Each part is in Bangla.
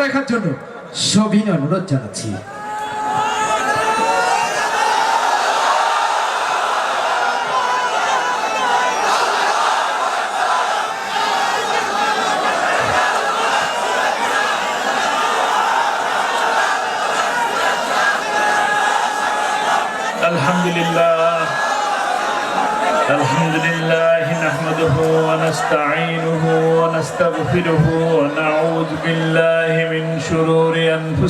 আজকে আলোচনা রাখার জন্য সবিনয় অনুরোধ জানাচ্ছি الحمد لله الحمد لله نحمده ونستعينه ونستغفره ونعوذ بالله من شرور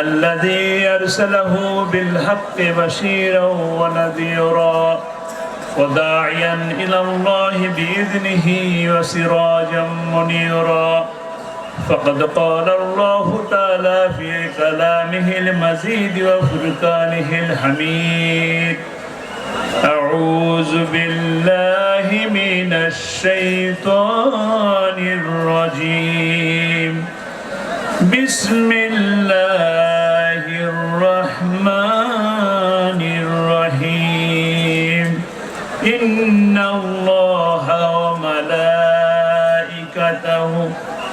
الذي أرسله بالحق بشيرا ونذيرا وداعيا إلى الله بإذنه وسراجا منيرا فقد قال الله تعالى في كلامه المزيد وفرقانه الحميد أعوذ بالله من الشيطان الرجيم بسم الله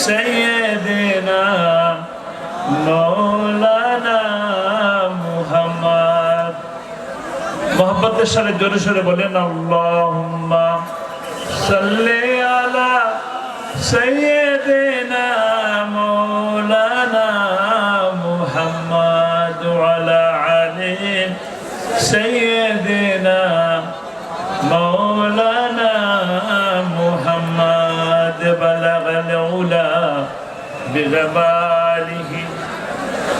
سيدنا مولانا محمد محبت الشر جور شر بولين اللهم صل على سيدنا مولانا محمد وعلى علي سيدنا بجماله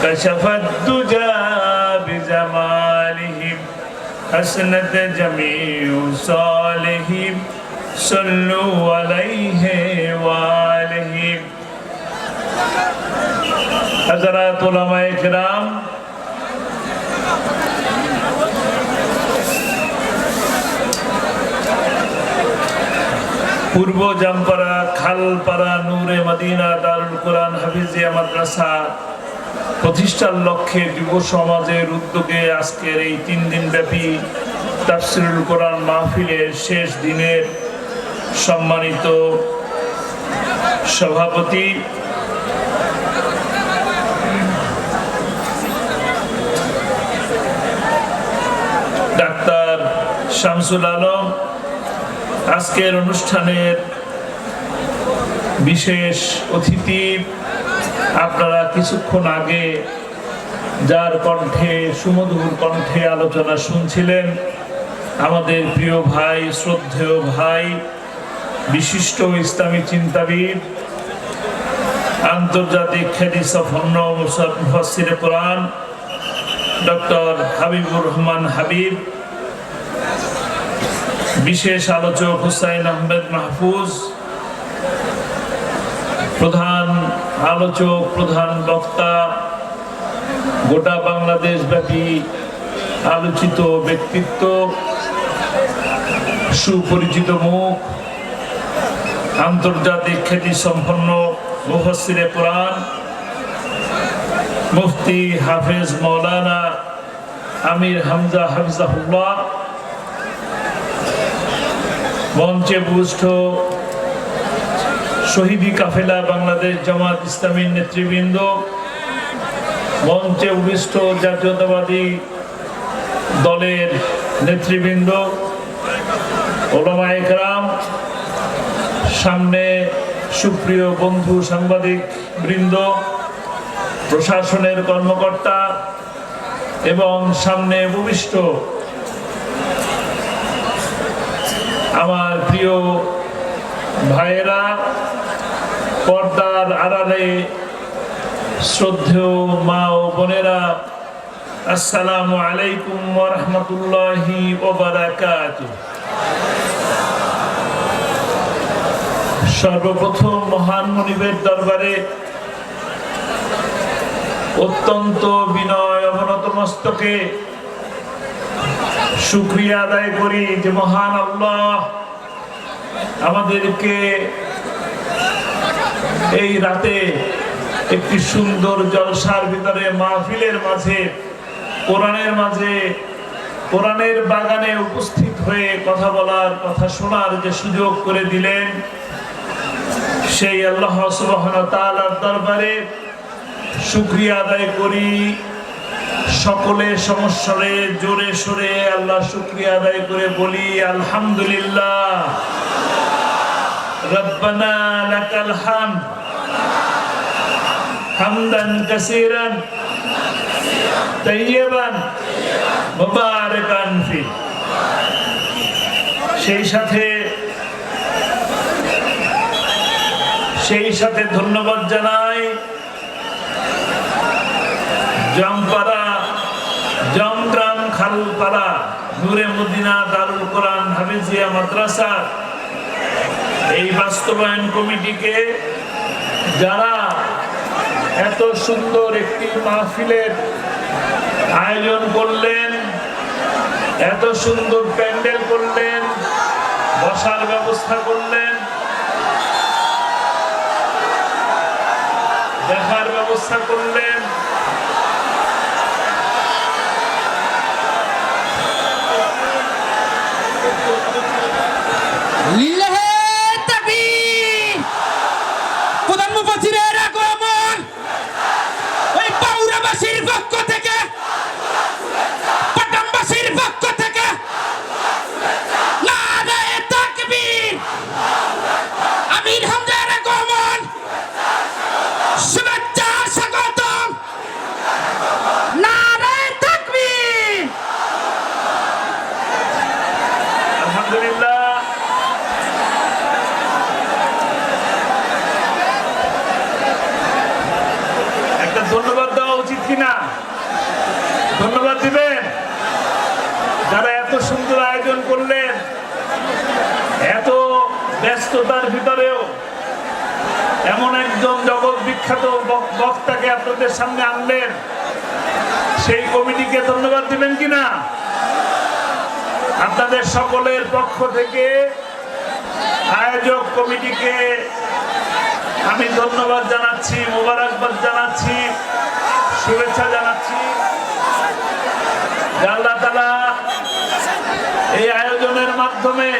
كشف الدجى بجماله حسنت جميع صالحهم صلوا عليه وآله حضرات علماء کرام পূর্ব জামপাড়া, খালপাড়া, নূরে মদিনা, দারুল কোরআন হাফিজিয়া মাদ্রাসা প্রতিষ্ঠার লক্ষ্যে যুব সমাজের উদ্যোগে আজকের এই তিন দিন ব্যাপী তাফসিরুল কোরআন মাহফিলের শেষ দিনের সম্মানিত সভাপতি ডাক্তার শামসুল আলম আজকের অনুষ্ঠানের বিশেষ অতিথি আপনারা কিছুক্ষণ আগে যার কণ্ঠে, সুমধুর কণ্ঠে আলোচনা শুনছিলেন আমাদের প্রিয় ভাই, শ্রদ্ধেয় ভাই, বিশিষ্ট ইসলামী চিন্তাবিদ, আন্তর্জাতিক খ্যাতি সফন্ন মুফাসির কোরআন, ডক্টর হাবিবুর রহমান হাবিব বিশেষ আলোচক হুসাইন আহমেদ মাহফুজ, প্রধান আলোচক, প্রধান বক্তা, গোটা বাংলাদেশ ব্যাপী আলোচিত ব্যক্তিত্ব, সুপরিচিত মুখ, আন্তর্জাতিক খ্যাতি সম্পন্ন মুফাসিরে কোরআন, মুফতি হাফেজ মৌলানা আমির হামজা হাফিজাহুল্লাহ মঞ্চে বুষ্ট শহীদি কাফেলা বাংলাদেশ জামাত ইসলামীর নেতৃবৃন্দ, মঞ্চে উপবিষ্ট জাতীয়তাবাদী দলের নেতৃবৃন্দ ওলামা একরাম সামনে সুপ্রিয় বন্ধু সাংবাদিক বৃন্দ, প্রশাসনের কর্মকর্তা এবং সামনে ভূমিষ্ঠ আমার প্রিয় ভাইয়েরা, পর্দার আড়ালে শ্রদ্ধেয় মা ও বোনেরা, আসসালামু আলাইকুম ওরহমতুল্লাহি ওবারাকাতুহ সর্বপ্রথম মহান মনিবের দরবারে অত্যন্ত বিনয় অবনত মস্তকে শুক্রিয়া আদায় করি যে মহান আল্লাহ আমাদেরকে এই রাতে একটি সুন্দর জলসার ভিতরে মাহফিলের মাঝে, কোরআনের মাঝে, কোরআনের বাগানে উপস্থিত হয়ে কথা বলার, কথা শোনার যে সুযোগ করে দিলেন সেই আল্লাহ তাআলার দরবারে শুক্রিয়া আদায় করি। সকলে সমস্বরে, জোরে সরে আল্লাহ শুকরিয়া আদায় করে বলি, আলহামদুলিল্লাহ। রব্বানা লাকাল হামদ। হামদান মুবারাকান ফি। সেই সাথে সেই সাথে ধন্যবাদ জানাই। জমপাড়া জমগ্রাম খালপাড়া নূরে মদিনা, দারুল কোরআন, হাফিজিয়া মাদ্রাসা। এই বাস্তবায়ন কমিটিকে যারা এত সুন্দর একটি মাহফিলের আয়োজন করলেন, এত সুন্দর প্যান্ডেল করলেন, বসার ব্যবস্থা করলেন, দেখার ব্যবস্থা করলেন লিল্লাহে তাকবীর প্রধান মুফাসসিরের আগমন ওই পাউরাবাসীর পক্ষ থেকে পাটামবাসীর পক্ষ থেকে নারায়ে তাকবীর আমির হামজার আগমন শুভেচ্ছা স্বাগতম নারায়ে তাকবীর আলহামদুলিল্লাহ একটা ধন্যবাদ দেওয়া উচিত কিনা ধন্যবাদ দিবেন যারা এত সুন্দর আয়োজন করলেন এত ব্যস্ততার ভিতরেও এমন একজন জগৎ বিখ্যাত বক- বক্তাকে আপনাদের সামনে আনলেন, সেই কমিটিকে ধন্যবাদ দিবেন কিনা? আপনাদের সকলের পক্ষ থেকে আয়োজক কমিটিকে আমি ধন্যবাদ জানাচ্ছি, মোবারকবাদ জানাচ্ছি, শুভেচ্ছা জানাচ্ছি। আল্লাহ তালা এই আয়োজনের মাধ্যমে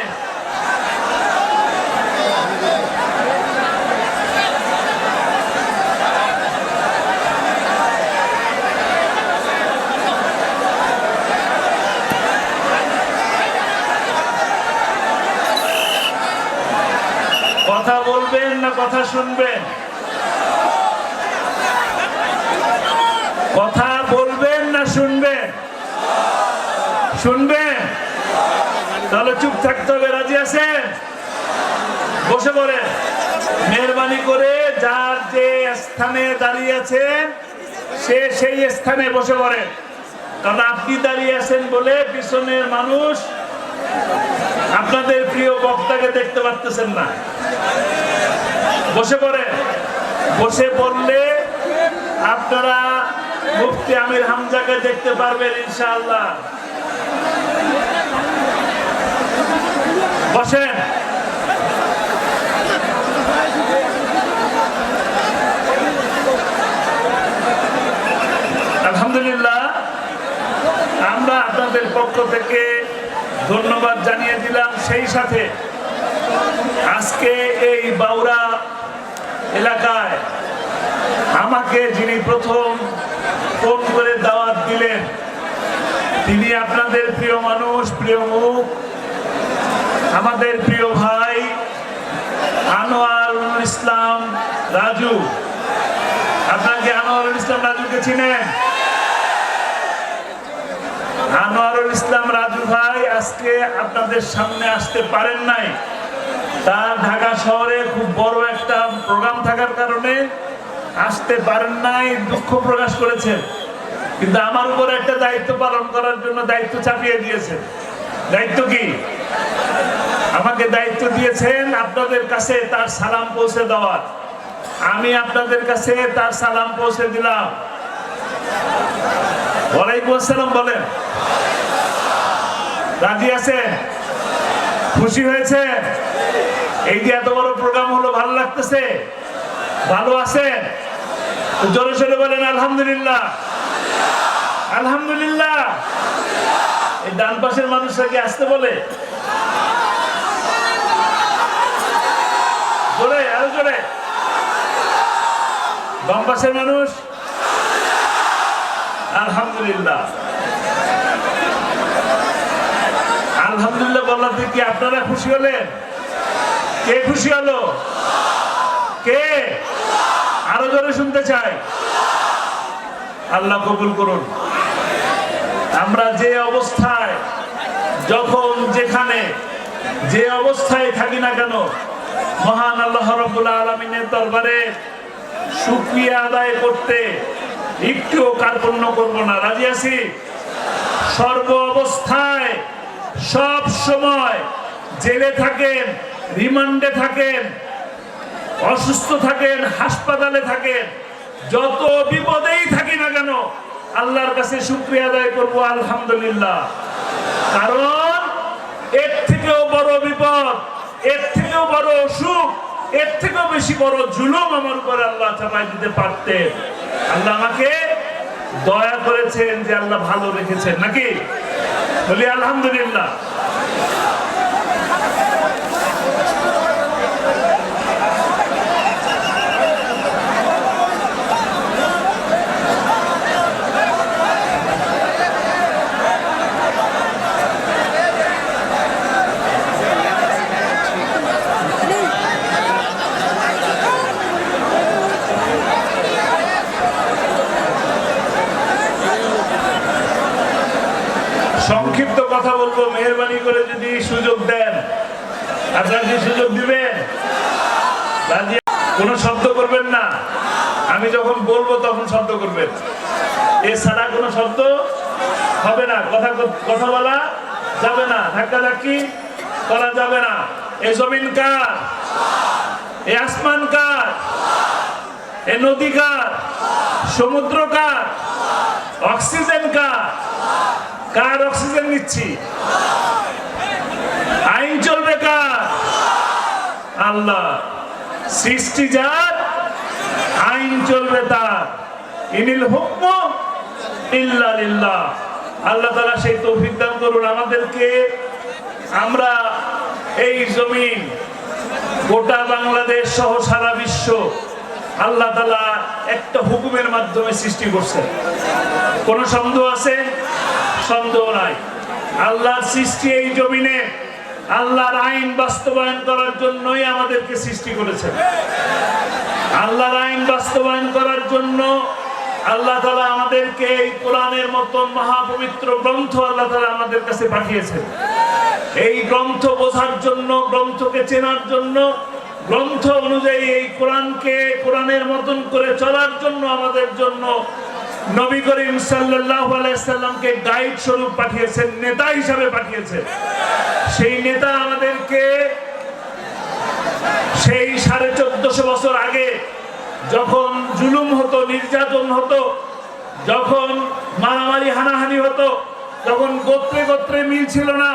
কথা বলবেন না কথা শুনবেন? কথা বলবেন না শুনবেন? শুনবেন? তাহলে চুপ থাকতে হবে, রাজি আছেন? বসে পড়েন। মেহরবানি করে যার যে স্থানে দাঁড়িয়ে আছেন, সে সেই স্থানে বসে পড়েন। কারণ আপনি দাঁড়িয়ে আছেন বলে পিছনের মানুষ আপনাদের প্রিয় বক্তাকে দেখতে পারতেছেন না। বসে পড়ে বসে পড়লে আপনারা মুফতি আমির হামজাকে দেখতে পারবেন, ইনশাআল্লাহ। বসেন। আলহামদুলিল্লাহ, আমরা আপনাদের পক্ষ থেকে ধন্যবাদ জানিয়ে দিলাম। সেই সাথে আজকে এই বাউরা এলাকায় আমাকে যিনি প্রথম ফোন করে দাওয়াত দিলেন, তিনি আপনাদের প্রিয় মানুষ, প্রিয় মুখ, আমাদের প্রিয় ভাই আনোয়ারুল ইসলাম রাজু। আপনাকে আনোয়ারুল ইসলাম রাজুকে চিনেন? আনোয়ারুল ইসলাম রাজু ভাই আজকে আপনাদের সামনে আসতে পারেন নাই। তার ঢাকা শহরে খুব বড় একটা প্রোগ্রাম থাকার কারণে আসতে পারেন নাই, দুঃখ প্রকাশ করেছেন। কিন্তু আমার উপর একটা দায়িত্ব পালন করার জন্য দায়িত্ব চাপিয়ে দিয়েছেন। দায়িত্ব কি? আমাকে দায়িত্ব দিয়েছেন আপনাদের কাছে তার সালাম পৌঁছে দেওয়ার। আমি আপনাদের কাছে তার সালাম পৌঁছে দিলাম। ওয়ালাইকুম আসসালাম বলেন। রাজি আছেন? খুশি হয়েছে এই যে এত বড় প্রোগ্রাম হলো, ভালো লাগতেছে? ভালো আছেন? তো জোরে সোরে বলেন, আলহামদুলিল্লাহ। আলহামদুলিল্লাহ। এই ডান পাশের মানুষরা কি আসতে বলে? জোরে, আরও জোরে। বাম পাশের মানুষ? আলহামদুলিল্লাহ। আলহামদুলিল্লাহ বললাম কি আপনারা খুশি হলেন? কে খুশি হলো? কে? আরও জোরে শুনতে চাই। আল্লাহ কবুল করুন। আমরা যে অবস্থায়, যখন যেখানে, যে অবস্থায় থাকি না কেন, মহান আল্লাহ রব্বুল আলমিনের দরবারে শুক্রিয়া আদায় করতে একটুও কার্পণ্য করব না। রাজি আছি? সর্ব অবস্থায়, সব সময় জেলে থাকেন রিমান্ডে থাকেন, অসুস্থ থাকেন, হাসপাতালে থাকেন, যত বিপদেই থাকি না কেন, আল্লাহর কাছে শুক্রিয়া আদায় করব, আলহামদুলিল্লাহ। কারণ এর থেকেও বড় বিপদ, এর থেকেও বড় অসুখ, এর থেকেও বেশি বড় জুলুম আমার উপরে আল্লাহ চাপাই দিতে পারতেন। আল্লাহ আমাকে দয়া করেছেন যে আল্লাহ ভালো রেখেছেন, নাকি? বলি, আলহামদুলিল্লাহ সংক্ষিপ্ত কথা বলব মেহরবানি করে যদি সুযোগ দেন আপনার কি সুযোগ দিবেন রাজি কোনো শব্দ করবেন না আমি যখন বলব তখন শব্দ করবেন শব্দ হবে না, কথা কথা বলা যাবে না, ধাক্কা ধাক্কি করা যাবে না। এ জমিন কার? এ আসমান কার? এ নদী কার? সমুদ্র কার? অক্সিজেন কার? কার অক্সিজেন নিচ্ছি? আইন চলবে কার? আল্লাহ, সৃষ্টি যার, আইন চলবে তার। ইনিল হুকম ইল্লা লিল্লাহ। আল্লাহ তাআলা সেই তৌফিক দান করুন। আমাদেরকে আমরা এই জমিন, গোটা বাংলাদেশ সহ সারা বিশ্ব আল্লাহ তাআলা একটা হুকুমের মাধ্যমে সৃষ্টি করছেন কোন সন্দেহ আছে? সন্দেহ নাই। আল্লাহর সৃষ্টি এই জমিনে, আল্লাহর আইন বাস্তবায়ন করার জন্যই আমাদেরকে সৃষ্টি করেছেন আল্লাহর আইন বাস্তবায়ন করার জন্য আল্লাহ তালা আমাদেরকে এই কোরআনের মতন মহাপবিত্র গ্রন্থ আল্লাহ তালা আমাদের কাছে পাঠিয়েছেন। এই গ্রন্থ বোঝার জন্য, গ্রন্থকে চেনার জন্য, গ্রন্থ অনুযায়ী এই কোরআনকে কোরআনের মতন করে চলার জন্য আমাদের জন্য নবী করিম আলাইহি গাইড স্বরূপ পাঠিয়েছেন, নেতা হিসাবে পাঠিয়েছেন। সেই নেতা আমাদেরকে সেই সাড়ে চোদ্দশো বছর আগে যখন জুলুম হতো, নির্যাতন হতো, যখন মারামারি, হানাহানি হতো, যখন গোত্রে গোত্রে মিল ছিল না,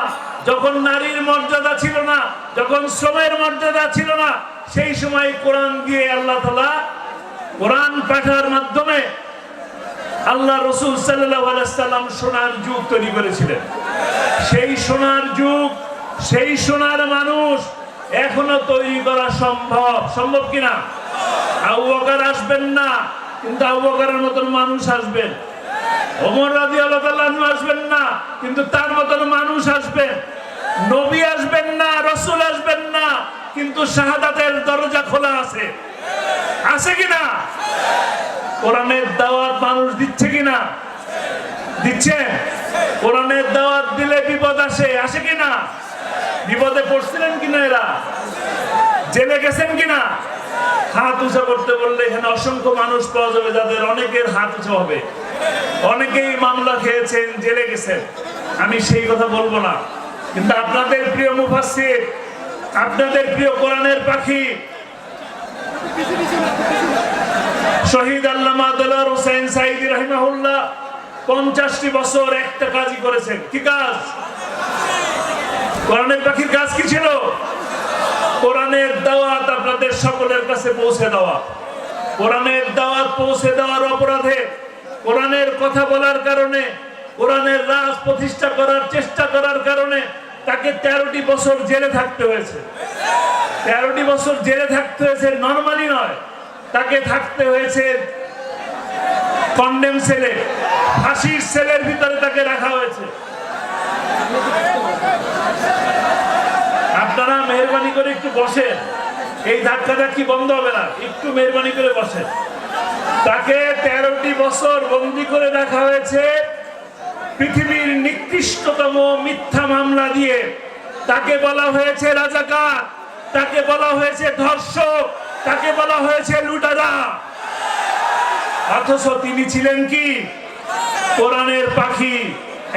যখন নারীর মর্যাদা ছিল না, যখন শ্রমের মর্যাদা ছিল না, সেই সময় কোরআন দিয়ে আল্লাহ তালা কোরআন পাঠার মাধ্যমে আল্লাহ রসুল সাল্লাম সোনার যুগ তৈরি করেছিলেন। সেই সোনার যুগ, সেই সোনার মানুষ এখনও তৈরি করা সম্ভব সম্ভব কিনা? আবু বকর আসবেন না, কিন্তু আবু মতন মানুষ আসবেন। ওমর রাজি আল্লাহ আসবেন না, কিন্তু তার মতন মানুষ আসবেন। নবী আসবেন না, রসুল আসবেন না, কিন্তু শাহাদাতের দরজা খোলা আছে। আছে কিনা কোরআনের দাওয়াত মানুষ দিচ্ছে কিনা দিচ্ছে। কোরআনের দাওয়াত দিলে বিপদ আসে আসে কিনা বিপদে পড়ছিলেন কিনা এরা? জেলে গেছেন কিনা হাত উঁচা করতে বললে এখানে অসংখ্য মানুষ পাওয়া যাবে, যাদের অনেকের হাত উঁচা হবে। অনেকেই মামলা খেয়েছেন, জেলে গেছেন। আমি সেই কথা বলব না। কিন্তু আপনাদের প্রিয় মুফাসসির, আপনাদের প্রিয় কোরআনের পাখি, শহীদ আল্লামা দেলার হোসেন সাইদি রহিমাহুল্লাহ পঞ্চাশটি বছর একটা কাজই করেছেন। কি কাজ? কোরআনের পাখির কাজ কি ছিল? কোরআনের দাওয়াত আপনাদের সকলের কাছে পৌঁছে দেওয়া। কোরআনের দাওয়াত পৌঁছে দেওয়ার অপরাধে কোরআনের কথা বলার কারণে, কোরআনের রাজ প্রতিষ্ঠা করার চেষ্টা করার কারণে তাকে তেরোটি বছর জেলে থাকতে হয়েছে। তেরোটি বছর জেলে থাকতে হয়েছে নর্মালি নয়, তাকে থাকতে হয়েছে কন্ডেম সেলে ফাঁসির সেলের ভিতরে তাকে রাখা হয়েছে। আপনারা মেহরবানি করে একটু বসেন। এই ধাক্কা ধাক্কি বন্ধ হবে না, একটু মেহরবানি করে বসেন। তাকে তেরোটি বছর বন্দি করে রাখা হয়েছে। পৃথিবীর নিকৃষ্টতম মিথ্যা মামলা দিয়ে তাকে বলা হয়েছে রাজাকার, তাকে বলা হয়েছে ধর্ষক, তাকে বলা হয়েছে লুটারা। অথচ তিনি ছিলেন কি? কোরআনের পাখি।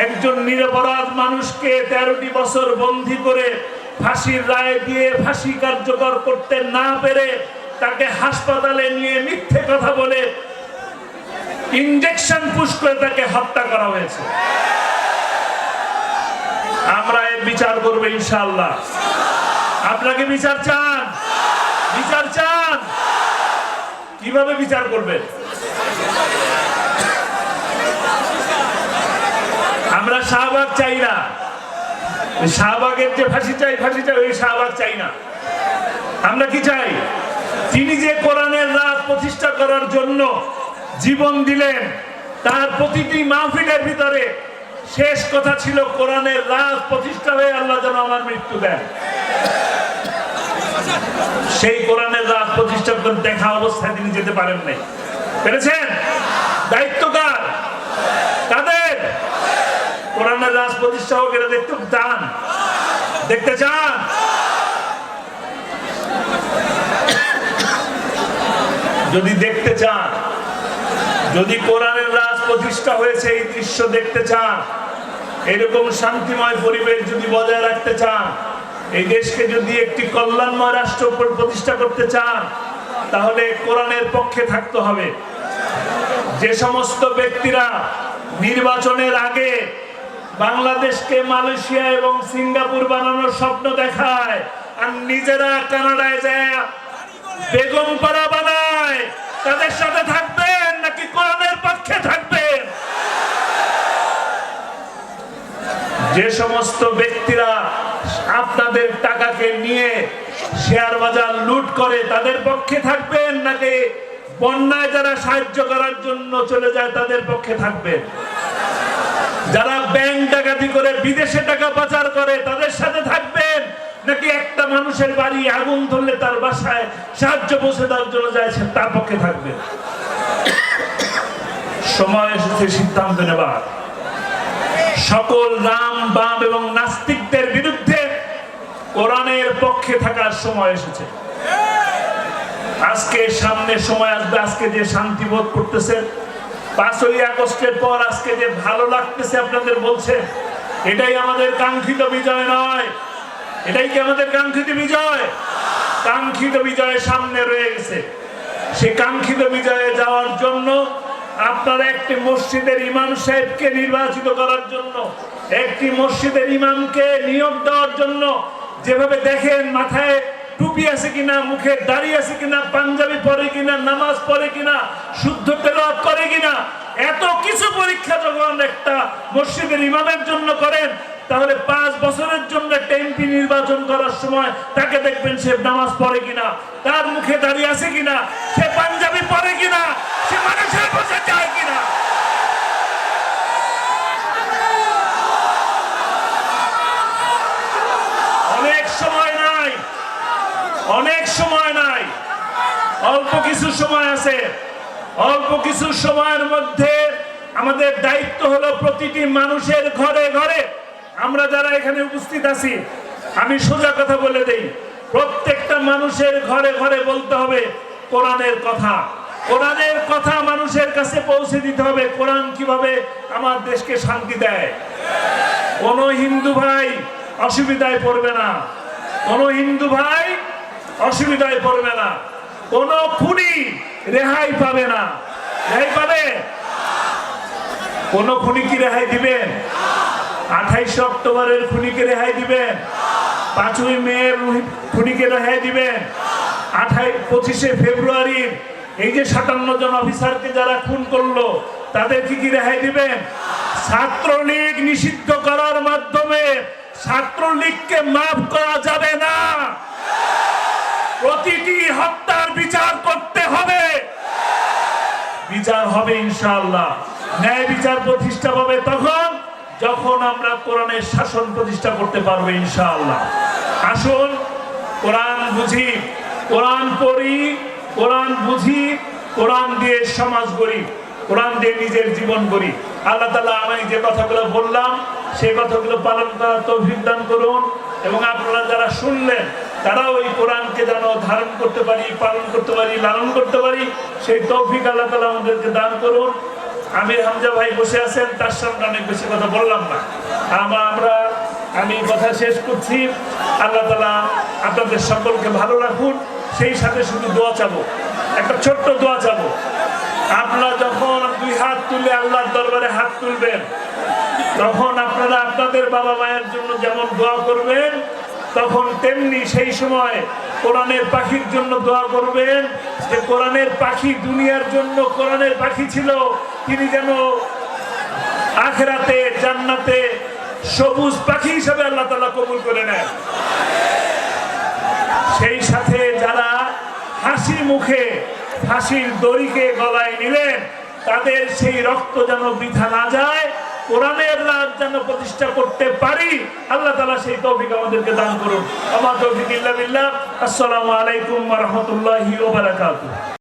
একজন নিরপরাধ মানুষকে তেরোটি বছর বন্দি করে ফাঁসির রায় দিয়ে ফাঁসি কার্যকর করতে না পেরে তাকে হাসপাতালে নিয়ে মিথ্যে কথা বলে ইঞ্জেকশন পুশ করে তাকে হত্যা করা হয়েছে। আমরা এর বিচার করব ইনশাল্লাহ আপনাকে বিচার চান? বিচার চান? কীভাবে বিচার করবেন? আমরা শাহবাগ চাই না। শাহবাগের যে ফাঁসি চাই ফাঁসি চাই, ওই শাহবাগ চাই না। আমরা কি চাই? তিনি যে কোরআনের রাত প্রতিষ্ঠা করার জন্য জীবন দিলেন, তার প্রতিটি মাহফিলের ভিতরে শেষ কথা ছিল, কোরআনের রাত প্রতিষ্ঠা হয়ে আল্লাহ যেন আমার মৃত্যু দেন। সেই কোরআনের রাত প্রতিষ্ঠা দেখা অবস্থায় তিনি যেতে পারেন নাই। পেরেছেন? দায়িত্ব কার কাদের কোরআনের রাজ প্রতিষ্ঠা দেখতে চান দেখতে চান যদি দেখতে চান, যদি কোরআনের রাজ প্রতিষ্ঠা হয়েছে, এই দৃশ্য দেখতে চান, এরকম শান্তিময় পরিবেশ যদি বজায় রাখতে চান, এই দেশকে যদি একটি কল্যাণময় রাষ্ট্র প্রতিষ্ঠা করতে চান, তাহলে কোরআনের পক্ষে থাকতে হবে। যে সমস্ত ব্যক্তিরা নির্বাচনের আগে বাংলাদেশকে মালয়েশিয়া এবং সিঙ্গাপুর বানানোর স্বপ্ন দেখায়। আর নিজেরা কানাডায় যায় বেগম পাড়া বানায়। তাদের সাথে থাকবেন নাকি কোরআনের পক্ষে থাকবেন? যে সমস্ত ব্যক্তিরা আপনাদের টাকাকে নিয়ে শেয়ার বাজার লুট করে তাদের পক্ষে থাকবেন নাকি বন্যায় যারা সাহায্য করার জন্য চলে যায় তাদের পক্ষে থাকবেন? যারা ব্যাংক ডাকাতি করে, বিদেশে টাকা পাচার করে, তাদের সাথে থাকবেন। নাকি একটা মানুষের বাড়ি আগুন ধরলে তার বাসায় সাহায্য পৌঁছে দেওয়ার জন্য যায় তার পক্ষে থাকবে। সময় এসেছে সিদ্ধান্ত নেবার। সকল রাম, বাম এবং নাস্তিকদের বিরুদ্ধে কোরআনের পক্ষে থাকার সময় এসেছে। আজকে সামনে সময় আসবে, আজকে যে শান্তি বোধ করতেছেন পাঁচই আগস্টের পর আজকে যে ভালো লাগতেছে আপনাদের বলছে, এটাই আমাদের কাঙ্ক্ষিত বিজয় নয়। এটাই কি আমাদের কাঙ্ক্ষিত বিজয়? কাঙ্ক্ষিত বিজয় সামনে রয়ে গেছে। সেই কাঙ্ক্ষিত বিজয়ে যাওয়ার জন্য আপনারা একটি মসজিদের ইমাম সাহেবকে নির্বাচিত করার জন্য, একটি মসজিদের ইমামকে নিয়োগ দেওয়ার জন্য যেভাবে দেখেন মাথায় টুপি আছে কিনা, মুখে দাড়ি আছে কিনা, পাঞ্জাবি পরে কিনা, নামাজ পড়ে কিনা, শুদ্ধ তেলাওয়াত করে কিনা, এত কিছু পরীক্ষা যখন একটা মসজিদের ইমামের জন্য করেন, তাহলে পাঁচ বছরের জন্য টেম্পি নির্বাচন করার সময় তাকে দেখবেন সে নামাজ পড়ে কিনা, তার মুখে দাড়ি আছে কিনা, সে পাঞ্জাবি পরে কিনা, সে মানুষের বসে যায় কিনা অনেক সময় নাই অনেক সময় নাই। অল্প কিছু সময় আছে। অল্প কিছু সময়ের মধ্যে আমাদের দায়িত্ব হলো প্রতিটি মানুষের ঘরে ঘরে। আমরা যারা এখানে উপস্থিত আছি, আমি সোজা কথা বলে দেই। প্রত্যেকটা মানুষের ঘরে ঘরে বলতে হবে, কোরআনের কথা। কোরআনের কথা মানুষের কাছে পৌঁছে দিতে হবে। কোরআন কীভাবে আমার দেশকে শান্তি দেয়? কোন হিন্দু ভাই অসুবিধায় পড়বে না। কোন হিন্দু ভাই অসুবিধায় পড়বে না। কোন খুনি রেহাই পাবে না। রেহাই পাবে? কোন খুনি কি রেহাই দিবেন আঠাইশ অক্টোবরের খুনিকে রেহাই দিবেন পাঁচই মেয়ের খুনিকে রেহাই দিবেন আঠাই পঁচিশে ফেব্রুয়ারির এই যে সাতান্ন জন অফিসারকে যারা খুন করল, তাদের কি কি রেহাই দিবেন ছাত্রলীগ নিষিদ্ধ করার মাধ্যমে ছাত্রলীগকে মাফ করা যাবে না। প্রতিটি হত্যার বিচার করতে হবে। বিচার হবে ইনশাআল্লাহ। ন্যায় বিচার প্রতিষ্ঠা হবে তখন, যখন আমরা কোরআনের শাসন প্রতিষ্ঠা করতে পারব ইনশাআল্লাহ। আসুন, কোরআন বুঝি, কোরআন পড়ি, কোরআন বুঝি, কোরআন দিয়ে সমাজ গড়ি, কোরআন দিয়ে নিজের জীবন গড়ি। আল্লাহ তালা আমি যে কথাগুলো বললাম, সেই কথাগুলো পালন করার তৌফিক দান করুন এবং আপনারা যারা শুনলেন তারাও এই কোরআনকে যেন ধারণ করতে পারি, পালন করতে পারি, লালন করতে পারি, সেই তৌফিক আল্লাহ তালা আমাদেরকে দান করুন। আমির হামজা ভাই বসে আছেন, তার সামনে অনেক বেশি কথা বললাম না। আমরা, আমি কথা শেষ করছি। আল্লাহ তালা আপনাদের সকলকে ভালো রাখুন, সেই সাথে শুধু দোয়া চাবো। একটা ছোট্ট দোয়া চাবো। আপনারা যখন দুই হাত তুলে আল্লাহর দরবারে হাত তুলবেন, তখন আপনারা আপনাদের বাবা মায়ের জন্য যেমন দোয়া করবেন তখন তেমনি সেই সময় কোরআনের পাখির জন্য দোয়া করবেন। যে কোরআনের পাখি দুনিয়ার জন্য কোরআনের পাখি ছিল, তিনি যেন আখরাতে, জান্নাতে সবুজ পাখি হিসাবে আল্লাহ তালা কবুল করে নেন। সেই সাথে যারা হাসি মুখে, হাসির দড়িকে গলায় নিলেন, তাদের সেই রক্ত যেন বৃথা না যায়। কোরআনের রাজ যেন প্রতিষ্ঠা করতে পারি, আল্লাহ তালা সেই তৌফিক আমাদেরকে দান করুন। আমার তৌফিক ইল্লা বিল্লাহ। আসসালামু আলাইকুম রহমতুল্লাহি ওয়া বারাকাতুহু।